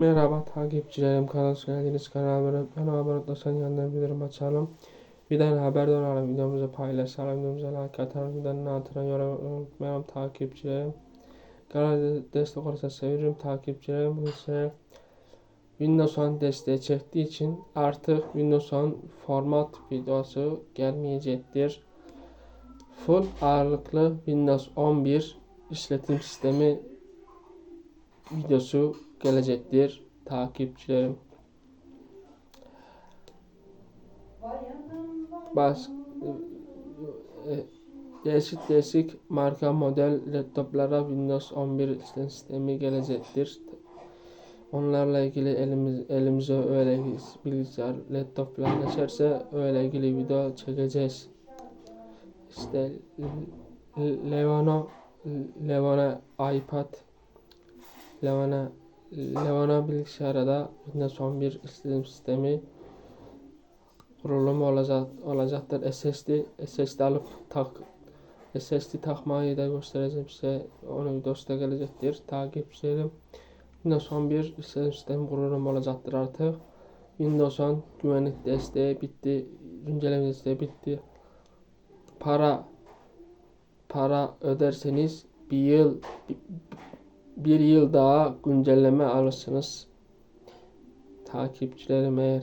Merhaba takipçilerim hoş geldiniz. Kanalıma abone olursan yanına bildirim açalım. Birden haberdar olalım. Videomuzu paylaşalım. Videomuza like atalım. Birden altına yorum unutmayalım takipçilerim. Kanala destek olursa sevinirim takipçilerim. Bu ise Windows 10 desteği çektiği için artık Windows 10 format videosu gelmeyecektir. Full ağırlıklı Windows 11 işletim sistemi videosu gelecektir takipçilerim. Bas e, e, değişik değişik marka model laptoplara Windows 11 işletim sistemi gelecektir. Onlarla ilgili elimiz, elimize öyle bilgisayar, laptop falan geçerse öyle ilgili video çekeceğiz. İşte Lenovo, Lenovo iPad, Lenovo, Lenovo bilgisayarda Windows 11 işletim sistemi kurulumu olacak, olacaktır. SSD, SSD alıp tak, SSD takmayı da göstereceğim size. Onun videosu gelecektir. Takipçilerim. Windows 11 işletim sistemi kurulumu olacaktır artık. Windows 10 güvenlik desteği bitti. Güncelleme desteği bitti. Para para öderseniz bir yıl bir yıl daha güncelleme alırsınız. Takipçilerim eğer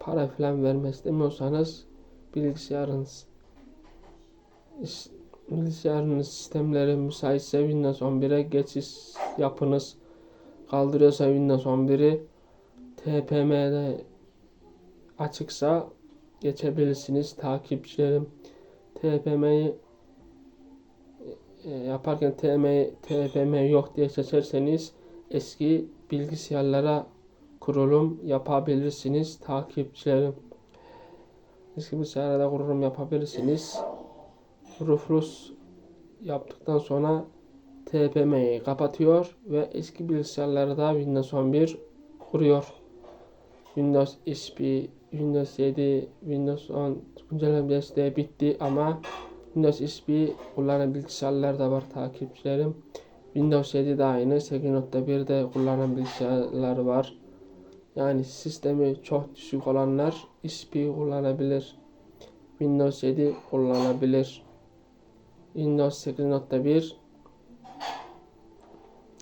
para falan vermek istemiyorsanız bilgisayarınız bilgisayarınız sistemleri müsaitse Windows 11'e geçiş yapınız. Kaldırıyorsa Windows 11'i TPM'de açıksa geçebilirsiniz takipçilerim. TPM'yi yaparken TM, TPM yok diye seçerseniz eski bilgisayarlara kurulum yapabilirsiniz takipçilerim. Eski bilgisayarda kurulum yapabilirsiniz. Rufus yaptıktan sonra TPM'yi kapatıyor ve eski bilgisayarlarda Windows 11 kuruyor. Windows XP, Windows 7, Windows 10 güncelleme desteği bitti ama Windows XP kullanan bilgisayarlar da var takipçilerim. Windows 7 de aynı. 8.1'de kullanan bilgisayarlar var. Yani sistemi çok düşük olanlar XP kullanabilir. Windows 7 kullanabilir. Windows 8.1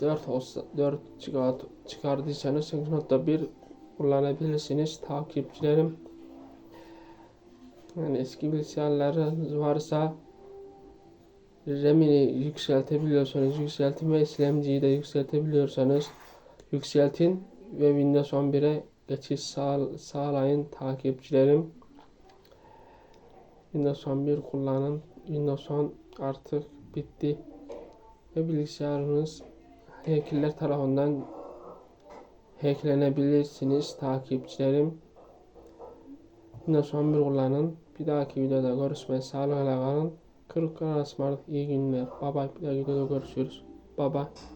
4 olsa 4 çıkar, çıkardıysanız 8.1 kullanabilirsiniz takipçilerim. Yani eski bilgisayarlarınız varsa RAM'ini yükseltebiliyorsanız yükseltin ve SLMC'yi de yükseltebiliyorsanız yükseltin ve Windows 11'e geçiş sağ, sağlayın takipçilerim. Windows 11 kullanın. Windows 10 artık bitti. Ve bilgisayarınız hackerler tarafından hacklenebilirsiniz takipçilerim. Windows 11 kullanın. Bir dahaki videoda görüşmeye sağlıkla kalın. Kırık arasmalık iyi günler. Bye. Bir videoda görüşürüz. Bye.